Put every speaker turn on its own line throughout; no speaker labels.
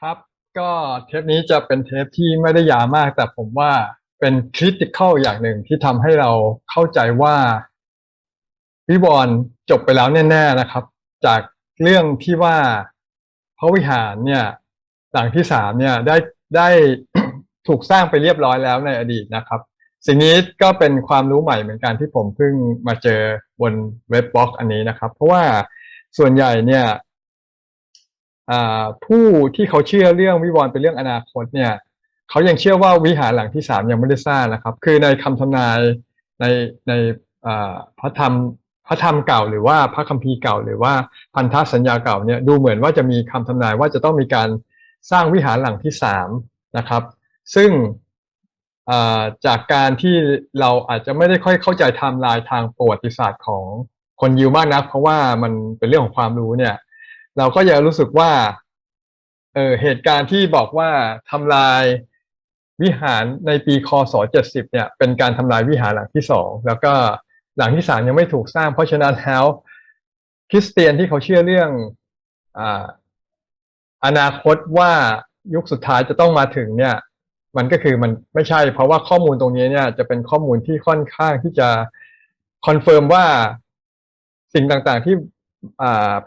ครับ ก็เทปนี้จะเป็นเทปที่ไม่ได้ยาวมาก แต่ผมว่าเป็นคริติคอลอย่างหนึ่งที่ทำให้เราเข้าใจว่าวิวรณ์จบไปแล้วแน่ ๆนะครับ จากเรื่องที่ว่าพระวิหารเนี่ย หลังที่สามเนี่ยได้ได้ถูกสร้างไปเรียบร้อยแล้วในอดีตนะครับ สิ่งนี้ก็เป็นความรู้ใหม่เหมือนกันที่ผมเพิ่งมาเจอบนเว็บบล็อกอันนี้นะครับ เพราะว่าส่วนใหญ่เนี่ย ผู้ที่เขาเชื่อเรื่องวิวรณ์เป็นเรื่องอนาคตเนี่ยเขายังเชื่อว่าวิหารหลังที่สามยังไม่ได้สร้างนะครับ คือในคำทำนายในในพระธรรมพระธรรมเก่าหรือว่าพระคัมภีร์เก่า หรือว่าพันธสัญญาเก่าเนี่ยดูเหมือนว่าจะมีคำทำนายว่าจะต้องมีการสร้างวิหารหลังที่สามนะครับ ซึ่งจากการที่เราอาจจะไม่ได้ค่อยเข้าใจไทม์ไลน์ทางประวัติศาสตร์ของคนยิวมากนักเพราะว่ามันเป็นเรื่องของความรู้เนี่ย เราก็จะรู้สึกว่าเออเหตุการณ์ที่บอกว่าทำลายวิหารในปีคศ70เนี่ย เป็นการทำลายวิหารหลังที่สองแล้วก็หลังที่สามยังไม่ถูกสร้างเพราะฉะนั้นแล้วคริสเตียนที่เขาเชื่อเรื่องอ่าอนาคตว่ายุคสุดท้ายจะต้องมาถึงเนี่ย มันก็คือมันไม่ใช่ เพราะว่าข้อมูลตรงนี้เนี่ยจะเป็นข้อมูลที่ค่อนข้างที่จะคอนเฟิร์มว่าสิ่งต่างๆที่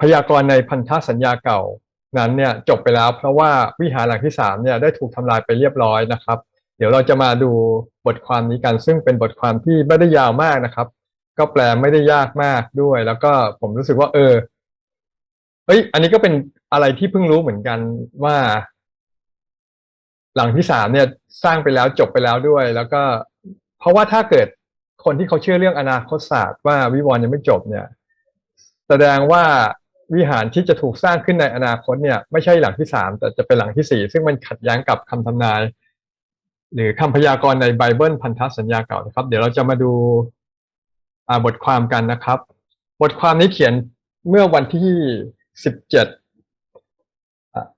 พยากรณ์ในพันธสัญญาเก่านั้นเนี่ยจบไปแล้วเพราะว่าวิหารหลังที่สามเนี่ยได้ถูกทำลายไปเรียบร้อยนะครับ เดี๋ยวเราจะมาดูบทความนี้กันซึ่งเป็นบทความที่ไม่ได้ยาวมากนะครับ ก็แปลไม่ได้ยากมากด้วย แล้วก็ผมรู้สึกว่า เออเฮ้ยอันนี้ก็เป็นอะไรที่เพิ่งรู้เหมือนกันว่า หลังที่สามเนี่ยสร้างไปแล้วจบไปแล้วด้วย แล้วก็ เพราะว่าถ้าเกิดคนที่เขาเชื่อเรื่องอนาคตศาสตร์ว่าวิวรณ์ยังไม่จบเนี่ย ดงว่าวิหารที่จะถูกสร้างขึ้นในอนาคตเนี่ยไม่ใช่หลังที่สามแต่จะเป็นหลังที่สี่ซึ่งมันขัดแย้งกับคำทำนาย หรือคำพยากรณ์ในไบเบิลพันธสัญญาเก่านะครับ เดี๋ยวเราจะมาดูาบทความกันนะครับ บทความนี้เขียนเมื่อวันที่สิบเจ็ด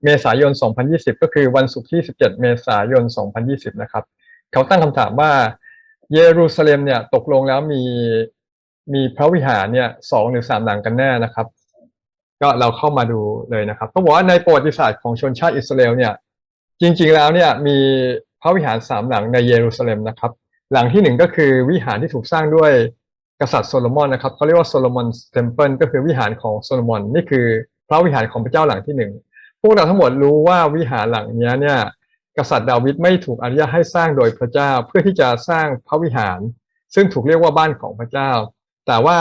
เมษายน 2020 ก็คือวันศุกร์ที่ 17 เมษายน 2020 นะครับ เขาตั้งคำถามว่า เยรูซาเล็มเนี่ยตกลงแล้วมี มีพระวิหารเนี่ยสองหรือสามหลังกันแน่นะครับ ก็เราเข้ามาดูเลยนะครับต้องบอกว่าในประวัติศาสตร์ของชนชาติอิสราเอลเนี่ย จริงๆแล้วเนี่ยมีพระวิหารสามหลังในเยรูซาเล็มนะครับ หลังที่หนึ่งก็คือวิหารที่ถูกสร้างด้วยกษัตริย์โซโลมอนนะครับเขาเรียกว่าโซโลมอนเทมเพิลก็คือวิหารของโซโลมอนนี่คือพระวิหารของพระเจ้าหลังที่หนึ่งพวกเราทั้งหมดรู้ว่าวิหารหลังนี้เนี่ยกษัตริย์ดาวิดไม่ถูกอนุญาตให้สร้างโดยพระเจ้าเพื่อที่จะสร้างพระวิหาร ซึ่งถูกเรียกว่าบ้านของพระเจ้า แต่ว่า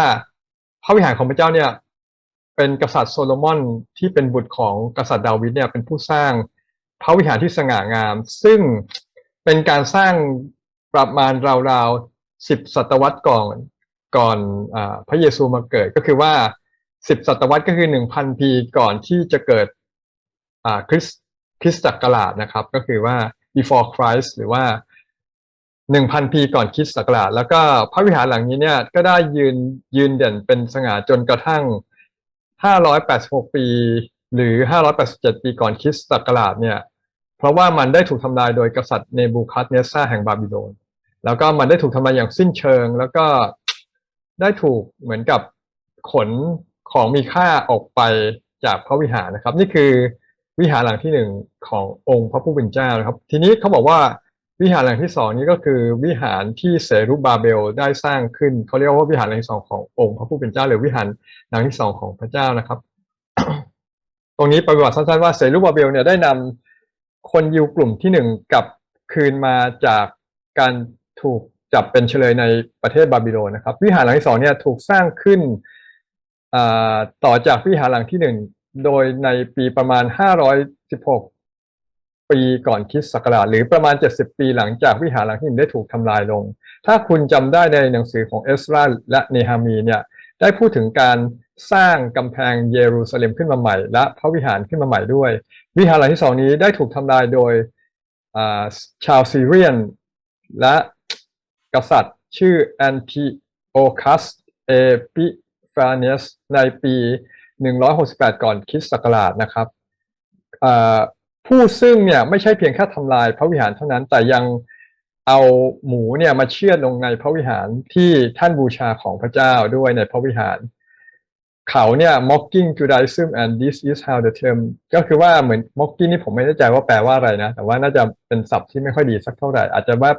พระวิหารของพระเจ้าเนี่ยเป็นกษัตริย์โซโลมอนที่เป็นบุตรของกษัตริย์ดาวิดเนี่ยเป็นผู้สร้างพระวิหารที่สง่างาม ซึ่งเป็นการสร้างประมาณราวๆสิบศตวรรษก่อนก่อนอพระเยซูมาเกิดก็คือว่าสิบศตวรรษก็คือหนึ่งพันปีก่อนที่จะเกิดคริสคริสตศักราชนะครับ ก็คือว่า before Christ หรือว่า หนึ่งพันปีก่อนคริสต์ศักราชแล้วก็พระวิหารหลังนี้เนี่ยก็ได้ยืนยืนเด่นเป็นสง่าจนกระทั่งห้าร้อยแปดสิบหกปี หรือห้าร้อยแปดสิบเจ็ดปีก่อนคริสต์ศักราชเนี่ย เพราะว่ามันได้ถูกทำลายโดยกษัตริย์เนบูคัดเนสซาแห่งบาบิโลนแล้วก็มันได้ถูกทำลายอย่างสิ้นเชิง แล้วก็ได้ถูกเหมือนกับขนของมีค่าออกไปจากพระวิหารนะครับ นี่คือวิหารหลังที่หนึ่งขององค์พระผู้เป็นเจ้านะครับ ทีนี้เขาบอกว่า วิหารหลังที่สองนี้ก็คือวิหารที่เซรุบาเบลได้สร้างขึ้นเขาเรียกว่าวิหารหลังที่สองขององค์พระผู้เป็นเจ้าหรือวิหารหลังที่สองของพระเจ้านะครับ ตรงนี้ประวัติสั้นๆว่าเซรุบาเบลเนี่ยได้นำคนยิวกลุ่มที่หนึ่งกลับคืนมาจากการถูกจับเป็นเฉลยในประเทศบาบิโลนนะครับ วิหารหลังที่สองเนี่ยถูกสร้างขึ้นต่อจากวิหารหลังที่หนึ่งโดยในปีประมาณ 516 ปีก่อนคริสต์ศักราชหรือประมาณ 70 ปีหลังจากวิหารหลังที่หนึ่งได้ถูกทำลายลง ถ้าคุณจำได้ในหนังสือของเอสราและเนฮามีเนี่ยได้พูดถึงการสร้างกำแพงเยรูซาเล็มขึ้นมาใหม่ และพระวิหารขึ้นมาใหม่ด้วย วิหารหลังที่สองนี้ได้ถูกทำลายโดยชาวซีเรียน และกษัตริย์ชื่อแอนติโอคัสเอปิฟาเนสในปี 168 ก่อนคริสต์ศักราชนะครับ ผู้ซึ่งเนี่ยไม่ใช่เพียงแค่ทำลายพระวิหารเท่านั้น แต่ยังเอาหมูเนี่ยมาเชือดลงในพระวิหารที่ท่านบูชาของพระเจ้าด้วยในพระวิหาร เขาเนี่ย mocking Judaism and this is how the term ก็คือว่าเหมือน mocking นี่ผมไม่แน่ใจว่าแปลว่าอะไรนะ แต่ว่าน่าจะเป็นศัพท์ที่ไม่ค่อยดีสักเท่าไหร่ อาจจะว่า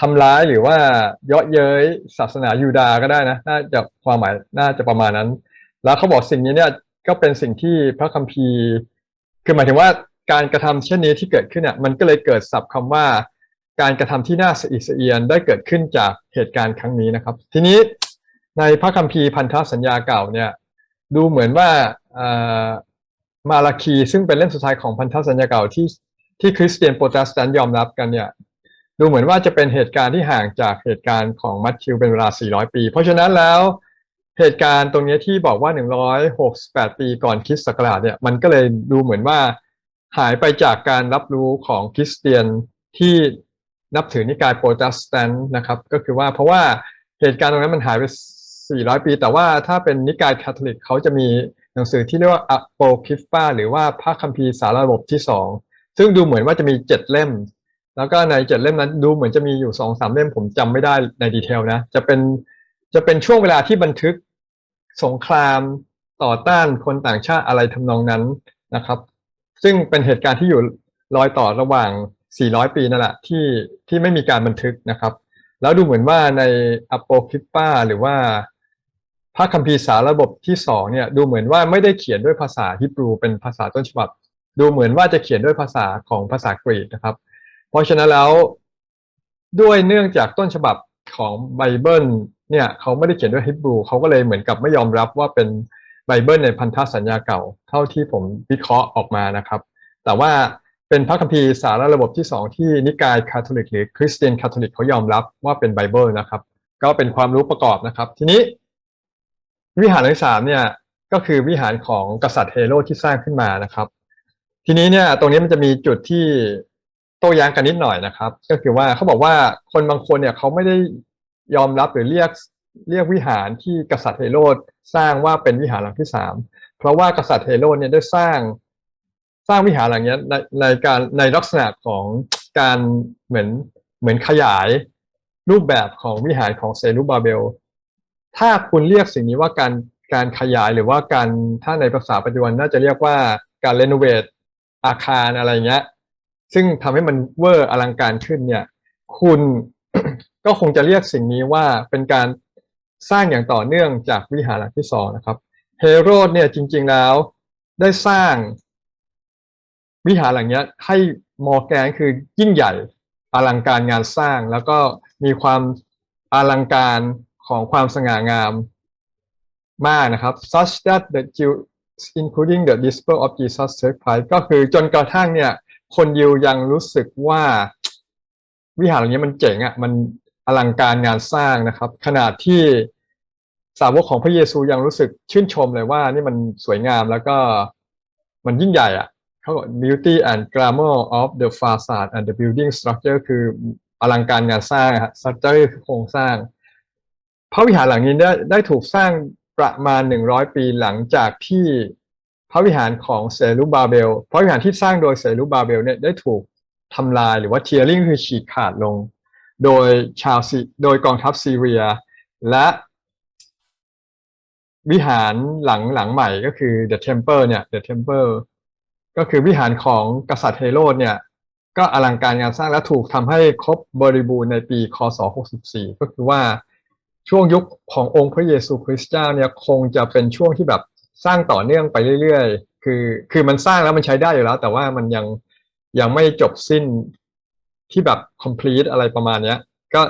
ทำร้ายหรือว่าเยาะเย้ยศาสนายูดาห์ก็ได้นะ น่าจะความหมายน่าจะประมาณนั้น แล้วเขาบอกสิ่งนี้เนี่ยก็เป็นสิ่งที่พระคัมภีร์ คือหมายถึงว่า การกระทำเช่นนี้ที่เกิดขึ้นเนี่ยมันก็เลยเกิดศัพท์คำว่า การกระทำที่น่าสะอิดสะเอียนได้เกิดขึ้นจากเหตุการณ์ครั้งนี้นะครับ ทีนี้ในพระคัมภีร์พันธสัญญาเก่าเนี่ยดูเหมือนว่ามาลาคีซึ่งเป็นเล่มสุดท้ายของพันธสัญญาเก่าที่ที่คริสเตียนโปรเตสแตนต์ยอมรับกันเนี่ยดูเหมือนว่าจะเป็นเหตุการณ์ที่ห่างจากเหตุการณ์ของมัทธิวเป็นเวลา 400 ปี เพราะฉะนั้นแล้วเหตุการณ์ตรงนี้ที่บอกว่า 168 ปีก่อนคริสต์ศักราชเนี่ยมันก็เลยดูเหมือนว่า หายไปจากการรับรู้ของคริสเตียนที่นับถือนิกายโปรเตสแตนต์นะครับก็คือว่าเพราะว่าเหตุการณ์ตรงนั้นมันหายไป 400 ปี แต่ว่าถ้าเป็นนิกายคาทอลิกเขาจะมีหนังสือที่เรียกว่าอโปคิฟปาหรือว่าพระคัมภีร์สารระบบที่สองซึ่งดูเหมือนว่าจะมีเจ็ดเล่ม แล้วก็ในเจ็ดเล่มนั้นดูเหมือนจะมีอยู่สองสามเล่มผมจำไม่ได้ในดีเทลนะจะเป็นจะเป็นช่วงเวลาที่บันทึกสงครามต่อต้านคนต่างชาติอะไรทำนองนั้นนะครับ ซึ่งเป็นเหตุการณ์ที่อยู่รอยต่อระหว่าง 400 ปีนั่นแหละที่ที่ไม่มีการบันทึกนะครับ แล้วดูเหมือนว่าในอโปคิปปาหรือว่าพระคัมภีร์สารระบบที่สองเนี่ยดูเหมือนว่าไม่ได้เขียนด้วยภาษาฮิบรูเป็นภาษาต้นฉบับ ดูเหมือนว่าจะเขียนด้วยภาษาของภาษากรีกนะครับ เพราะฉะนั้นแล้วด้วยเนื่องจากต้นฉบับของไบเบิลเนี่ยเขาไม่ได้เขียนด้วยฮิบรูเขาก็เลยเหมือนกับไม่ยอมรับว่าเป็น ไบเบิลในพันธสัญญาเก่า เท่าที่ผมวิเคราะห์ออกมานะครับ แต่ว่าเป็นพระคัมภีร์สารระบบที่สองที่นิกายคาทอลิกหรือคริสเตียนคาทอลิกเขายอมรับว่าเป็นไบเบิลนะครับ ก็เป็นความรู้ประกอบนะครับ ทีนี้ วิหารที่สามเนี่ยก็คือวิหารของกษัตริย์เฮโรที่สร้างขึ้นมานะครับ ทีนี้เนี่ยตรงนี้มันจะมีจุดที่โต้แย้งกันนิดหน่อยนะครับ ก็คือว่าเขาบอกว่าคนบางคนเนี่ยเขาไม่ได้ยอมรับหรือเรียก เรียกวิหารที่กษัตริย์เฮโรดสร้างว่าเป็นวิหารหลังที่สามเพราะว่ากษัตริย์เฮโรดเนี่ยได้สร้างสร้างวิหารหลังนี้ในในการในลักษณะของการเหมือนเหมือนขยายรูปแบบของวิหารของเซรุบาเบล ถ้าคุณเรียกสิ่งนี้ว่าการการขยายหรือว่าการถ้าในภาษาปัจจุบันน่าจะเรียกว่าการเรโนเวทอาคารอะไรเงี้ย ซึ่งทำให้มันเวอร์อลังการขึ้นเนี่ย คุณก็คงจะเรียกสิ่งนี้ว่าเป็นการ สร้างอย่างต่อเนื่องจากวิหารหลังที่สองนะครับเฮโรดเนี่ยจริง ๆแล้วได้สร้างวิหารหลังนี้ให้มอร์แกนคือยิ่งใหญ่อลังการงานสร้าง แล้วก็มีความอลังการของความสง่างามมากนะครับ such that the Jews including the disciple of Jesus take pride ก็คือจนกระทั่งเนี่ย คนยิวยังรู้สึกว่าวิหารหลังนี้มันเจ๋งอะ่ะมัน อลังการงานสร้างนะครับ ขนาดที่สาวกของพระเยซูยังรู้สึกชื่นชมเลยว่านี่มันสวยงามแล้วก็มันยิ่งใหญ่อะ่ะเขาบอก beauty and glamour of the facade and the building structure คืออลังการงานสร้างฮะ structure คือโครงสร้าง พระวิหารหลังนี้ได้ได้ถูกสร้างประมาณหนึ่งร้อยปีหลังจากที่พระวิหารของเซรุบาเบล พระวิหารที่สร้างโดยเซรุบาเบลเนี่ยได้ถูกทำลายหรือว่าเทียริงคือฉีกขาดลง โดยชาวซีโดยกองทัพซีเรีย และวิหารหลังหลังใหม่ก็คือ The Temple เนี่ย The Temple ก็คือวิหารของกษัตริย์เฮโรดเนี่ย ก็อลังการงานสร้างและถูกทำให้ครบบริบูรณ์ในปีคศ 64 ก็คือว่าช่วงยุคขององค์พระเยซูคริสต์เจ้าเนี่ยคงจะเป็นช่วงที่แบบสร้างต่อเนื่องไปเรื่อยๆ คือ คือมันสร้างแล้วมันใช้ได้อยู่แล้ว แต่ว่ามันยังยังไม่จบสิ้น ที่แบบ complete อะไรประมาณเนี้ย ก็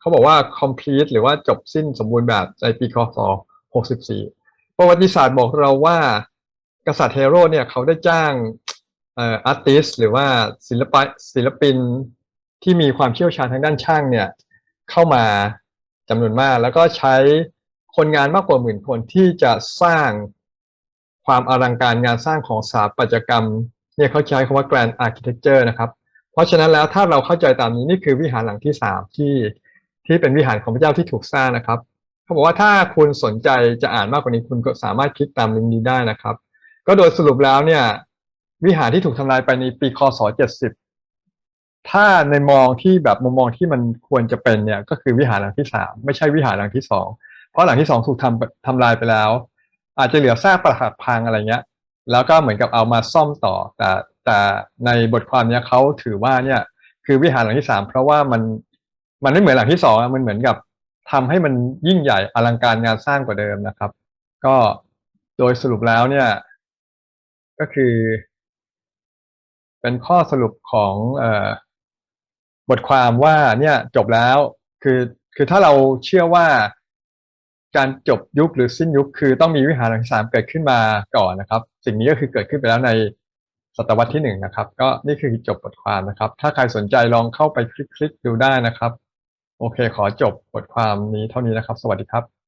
เขาบอกว่า complete หรือว่าจบสิ้นสมบูรณ์แบบในปีคศ64 ประวัติศาสตร์บอกเราว่ากษัตริย์เฮโร่เนี่ยเขาได้จ้างเอ่ออาร์ติสหรือว่าศิลปะศิลปินที่มีความเชี่ยวชาญทางด้านช่างเนี่ย เข้ามาจำนวนมาก แล้วก็ใช้คนงานมากกว่าหมื่นคนที่จะสร้างความอลังการงานสร้างของสถาปัตยกรรม เนี่ยเขาใช้คำว่า grand architecture นะครับ เพราะฉะนั้นแล้วถ้าเราเข้าใจตามนี้นี่คือวิหารหลังที่สามที่ที่เป็นวิหารของพระเจ้าที่ถูกสร้างนะครับเขาบอกว่าถ้าคุณสนใจจะอ่านมากกว่านี้คุณก็สามารถคลิกตามลิงก์นี้ได้นะครับ ก็โดยสรุปแล้วเนี่ยวิหารที่ถูกทำลายไปในปีคศ70ถ้าในมองที่แบบมุมมองที่มันควรจะเป็นเนี่ยก็คือวิหารหลังที่สามไม่ใช่วิหารหลังที่สองเพราะหลังที่สองถูกทำทำลายไปแล้ว อาจจะเหลือซากปรักหักพังอะไรเงี้ย แล้วก็เหมือนกับเอามาซ่อมต่อ แต่ แต่ในบทความเนี้ยเขาถือว่าเนี่ยคือวิหารหลังที่สามเพราะว่ามันมันไม่เหมือนหลังที่สองมันเหมือนกับทำให้มันยิ่งใหญ่อลังการงานสร้างกว่าเดิมนะครับ ก็โดยสรุปแล้วเนี่ย ก็คือ เป็นข้อสรุปของเอ่อบทความว่าเนี่ยจบแล้ว คือคือถ้าเราเชื่อว่าการจบยุคหรือสิ้นยุคคือต้องมีวิหารหลังที่สามเกิดขึ้นมาก่อนนะครับ สิ่งนี้ก็คือเกิดขึ้นไปแล้วใน ศตวรรษที่หนึ่งนะครับ ก็นี่คือจบบทความนะครับ ถ้าใครสนใจลองเข้าไปคลิกๆดูได้นะครับ โอเค ขอจบบทความนี้เท่านี้นะครับ สวัสดีครับ